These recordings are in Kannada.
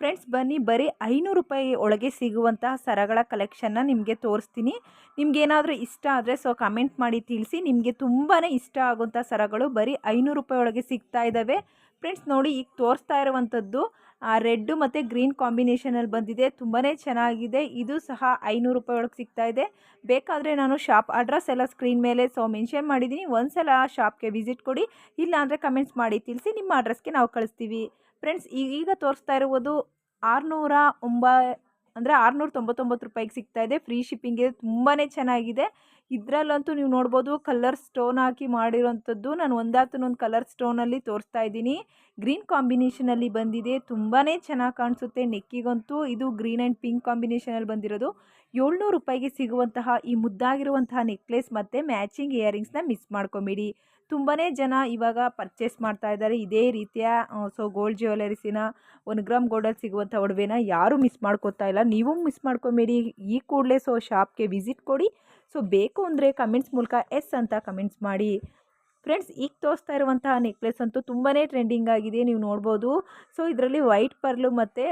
ಫ್ರೆಂಡ್ಸ್, ಬನ್ನಿ. ಬರೀ ಐನೂರು ರೂಪಾಯಿ ಒಳಗೆ ಸಿಗುವಂತಹ ಸರಗಳ ಕಲೆಕ್ಷನ್ನ ನಿಮಗೆ ತೋರಿಸ್ತೀನಿ. ನಿಮ್ಗೇನಾದರೂ ಇಷ್ಟ ಆದರೆ ಸೊ ಕಮೆಂಟ್ ಮಾಡಿ ತಿಳಿಸಿ. ನಿಮಗೆ ತುಂಬಾ ಇಷ್ಟ ಆಗುವಂಥ ಸರಗಳು ಬರೀ ಐನೂರು ರೂಪಾಯಿ ಒಳಗೆ ಸಿಗ್ತಾ ಇದ್ದಾವೆ ಫ್ರೆಂಡ್ಸ್ ನೋಡಿ ಈಗ ತೋರಿಸ್ತಾ ಇರುವಂಥದ್ದು ರೆಡ್ಡು ಮತ್ತು ಗ್ರೀನ್ ಕಾಂಬಿನೇಷನಲ್ಲಿ ಬಂದಿದೆ. ತುಂಬಾ ಚೆನ್ನಾಗಿದೆ. ಇದು ಸಹ ಐನೂರು ರೂಪಾಯಿ ಒಳಗೆ ಸಿಗ್ತಾ ಇದೆ. ಬೇಕಾದರೆ ನಾನು ಶಾಪ್ ಅಡ್ರೆಸ್ ಎಲ್ಲ ಸ್ಕ್ರೀನ್ ಮೇಲೆ ಸೊ ಮೆನ್ಷನ್ ಮಾಡಿದ್ದೀನಿ. ಒಂದು ಸಲ ಶಾಪ್ಗೆ ವಿಸಿಟ್ ಕೊಡಿ. ಇಲ್ಲಾಂದರೆ ಕಮೆಂಟ್ಸ್ ಮಾಡಿ ತಿಳಿಸಿ ನಿಮ್ಮ ಅಡ್ರೆಸ್ಗೆ ನಾವು ಕಳಿಸ್ತೀವಿ. ಫ್ರೆಂಡ್ಸ್ ಈಗ ತೋರಿಸ್ತಾ ಇರುವುದು ಆರುನೂರ ಒಂಬ, ಅಂದರೆ ಆರುನೂರ ತೊಂಬತ್ತೊಂಬತ್ತು ರೂಪಾಯಿಗೆ ಸಿಗ್ತಾ ಇದೆ. ಫ್ರೀ ಶಿಪ್ಪಿಂಗ್ ಇದೆ. ತುಂಬಾ ಚೆನ್ನಾಗಿದೆ. ಇದರಲ್ಲಂತೂ ನೀವು ನೋಡ್ಬೋದು ಕಲರ್ ಸ್ಟೋನ್ ಹಾಕಿ ಮಾಡಿರೋಂಥದ್ದು ನಾನು ಒಂದಾತನೊಂದು ಕಲರ್ ಸ್ಟೋನಲ್ಲಿ ತೋರಿಸ್ತಾ ಇದ್ದೀನಿ. ಗ್ರೀನ್ ಕಾಂಬಿನೇಷನಲ್ಲಿ ಬಂದಿದೆ. ತುಂಬಾ ಚೆನ್ನಾಗಿ ಕಾಣಿಸುತ್ತೆ ನೆಕ್ಕಿಗಂತೂ. ಇದು ಗ್ರೀನ್ ಆ್ಯಂಡ್ ಪಿಂಕ್ ಕಾಂಬಿನೇಷನಲ್ಲಿ ಬಂದಿರೋದು. ಏಳ್ನೂರು ರೂಪಾಯಿಗೆ ಸಿಗುವಂತಹ ಈ ಮುದ್ದಾಗಿರುವಂತಹ ನೆಕ್ಲೆಸ್ ಮತ್ತು ಮ್ಯಾಚಿಂಗ್ ಇಯರಿಂಗ್ಸ್ನ ಮಿಸ್ ಮಾಡ್ಕೊಬೇಡಿ. ತುಂಬಾ ಜನ ಇವಾಗ ಪರ್ಚೇಸ್ ಮಾಡ್ತಾ ಇದ್ದಾರೆ. ಇದೇ ರೀತಿಯ ಸೊ ಗೋಲ್ಡ್ ಜ್ಯುವೆಲರೀಸಿನ ಒಂದು ಗ್ರಾಮ್ ಗೋಲ್ಡಲ್ಲಿ ಸಿಗುವಂಥ ಒಡವೆನ ಯಾರೂ ಮಿಸ್ ಮಾಡ್ಕೋತಾ ಇಲ್ಲ. ನೀವು ಮಿಸ್ ಮಾಡ್ಕೊಬೇಡಿ. ಈ ಕೂಡಲೇ ಸೊ ಶಾಪ್ಗೆ ವಿಸಿಟ್ ಕೊಡಿ. ಸೊ ಬೇಕು ಅಂದರೆ ಕಮೆಂಟ್ಸ್ ಮೂಲಕ ಎಸ್ ಅಂತ ಕಮೆಂಟ್ಸ್ ಮಾಡಿ. ಫ್ರೆಂಡ್ಸ್, ಈಗ ತೋರಿಸ್ತಾ ಇರುವಂತಹ ನೆಕ್ಲೆಸ್ ಅಂತೂ ತುಂಬಾ ಟ್ರೆಂಡಿಂಗ್ ಆಗಿದೆ, ನೀವು ನೋಡ್ಬೋದು. ಸೊ ಇದರಲ್ಲಿ ವೈಟ್, ಪರ್ಲು ಮತ್ತು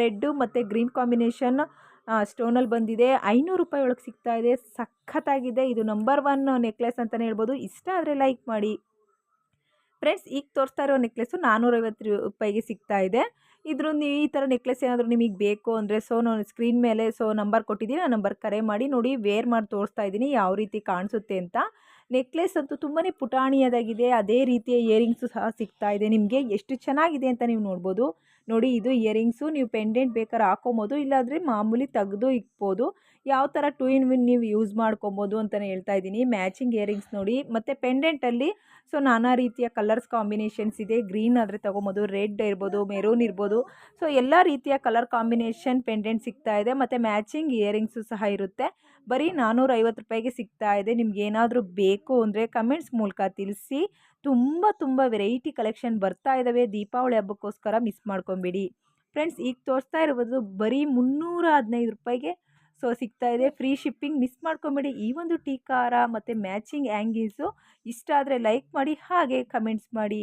ರೆಡ್ಡು ಮತ್ತು ಗ್ರೀನ್ ಕಾಂಬಿನೇಷನ್ ಸ್ಟೋನಲ್ಲಿ ಬಂದಿದೆ. ಐನೂರು ರೂಪಾಯಿ ಒಳಗೆ ಸಿಗ್ತಾ ಇದೆ. ಸಖತ್ತಾಗಿದೆ. ಇದು ನಂಬರ್ ಒನ್ ನೆಕ್ಲೆಸ್ ಅಂತಲೇ ಹೇಳ್ಬೋದು. ಇಷ್ಟ ಆದರೆ ಲೈಕ್ ಮಾಡಿ. ಫ್ರೆಂಡ್ಸ್, ಈಗ ತೋರಿಸ್ತಾ ಇರೋ ನೆಕ್ಲೆಸ್ಸು ನಾನ್ನೂರೈವತ್ತು ರೂಪಾಯಿಗೆ ಸಿಗ್ತಾ ಇದೆ. ಇದ್ರ ಈ ಥರ ನೆಕ್ಲೆಸ್ ಏನಾದರೂ ನಿಮಗೆ ಬೇಕು ಅಂದರೆ, ಸೊ ನಾನು ಸ್ಕ್ರೀನ್ ಮೇಲೆ, ಸೊ ನಂಬರ್ ಕೊಟ್ಟಿದ್ದೀನಿ, ಆ ನಂಬರ್ ಕರೆ ಮಾಡಿ ನೋಡಿ, ವೇರ್ ಮಾಡಿ ತೋರಿಸ್ತಾ ಇದ್ದೀನಿ ಯಾವ ರೀತಿ ಕಾಣಿಸುತ್ತೆ ಅಂತ. ನೆಕ್ಲೆಸ್ ಅಂತೂ ತುಂಬಾ ಪುಟಾಣಿಯದಾಗಿದೆ, ಅದೇ ರೀತಿಯ ಇಯರಿಂಗ್ಸು ಸಹ ಸಿಗ್ತಾ ಇದೆ. ನಿಮಗೆ ಎಷ್ಟು ಚೆನ್ನಾಗಿದೆ ಅಂತ ನೀವು ನೋಡ್ಬೋದು. ನೋಡಿ ಇದು ಇಯರಿಂಗ್ಸು, ನೀವು ಪೆಂಡೆಂಟ್ ಬೇಕಾದ್ರೆ ಹಾಕೊಬೋದು, ಇಲ್ಲಾಂದರೆ ಮಾಮೂಲಿ ತೆಗೆದು ಇಕ್ಬೋದು. ಯಾವ ಥರ ಟೂ ಇನ್ ವಿನ್ ನೀವು ಯೂಸ್ ಮಾಡ್ಕೊಬೋದು ಅಂತಲೇ ಹೇಳ್ತಾ ಇದ್ದೀನಿ. ಮ್ಯಾಚಿಂಗ್ ಇಯರಿಂಗ್ಸ್ ನೋಡಿ. ಮತ್ತು ಪೆಂಡೆಂಟಲ್ಲಿ ಸೊ ನಾನಾ ರೀತಿಯ ಕಲರ್ಸ್ ಕಾಂಬಿನೇಷನ್ಸ್ ಇದೆ. ಗ್ರೀನ್ ಆದರೆ ತೊಗೊಬೋದು, ರೆಡ್ ಇರ್ಬೋದು, ಮೆರೂನ್ ಇರ್ಬೋದು. ಸೊ ಎಲ್ಲ ರೀತಿಯ ಕಲರ್ ಕಾಂಬಿನೇಷನ್ ಪೆಂಡೆಂಟ್ ಸಿಗ್ತಾ ಇದೆ. ಮತ್ತು ಮ್ಯಾಚಿಂಗ್ ಇಯರಿಂಗ್ಸು ಸಹ ಇರುತ್ತೆ. ಬರೀ ನಾನ್ನೂರೈವತ್ತು ರೂಪಾಯಿಗೆ ಸಿಗ್ತಾ ಇದೆ. ನಿಮ್ಗೆ ಏನಾದರೂ ಬೇಕು ಅಂದರೆ ಕಮೆಂಟ್ಸ್ ಮೂಲಕ ತಿಳಿಸಿ. ತುಂಬ ತುಂಬ ವೆರೈಟಿ ಕಲೆಕ್ಷನ್ ಬರ್ತಾ ಇದ್ದಾವೆ ದೀಪಾವಳಿ ಹಬ್ಬಕ್ಕೋಸ್ಕರ ಮಿಸ್ ಮಾಡ್ಕೊಬೇಡಿ. ಫ್ರೆಂಡ್ಸ್, ಈಗ ತೋರಿಸ್ತಾ ಇರೋದು ಬರೀ ಮುನ್ನೂರ ಹದಿನೈದು ರೂಪಾಯಿಗೆ ಸೊ, ಸಿಗ್ತಾ ಇದೆ. ಫ್ರೀ ಶಿಪ್ಪಿಂಗ್ ಮಿಸ್ ಮಾಡ್ಕೊಬೇಡಿ. ಈ ಒಂದು ಟೀಕಾರ ಮತ್ತು ಮ್ಯಾಚಿಂಗ್ ಆ್ಯಂಗಿಲ್ಸು ಇಷ್ಟ ಆದರೆ ಲೈಕ್ ಮಾಡಿ, ಹಾಗೆ ಕಮೆಂಟ್ಸ್ ಮಾಡಿ.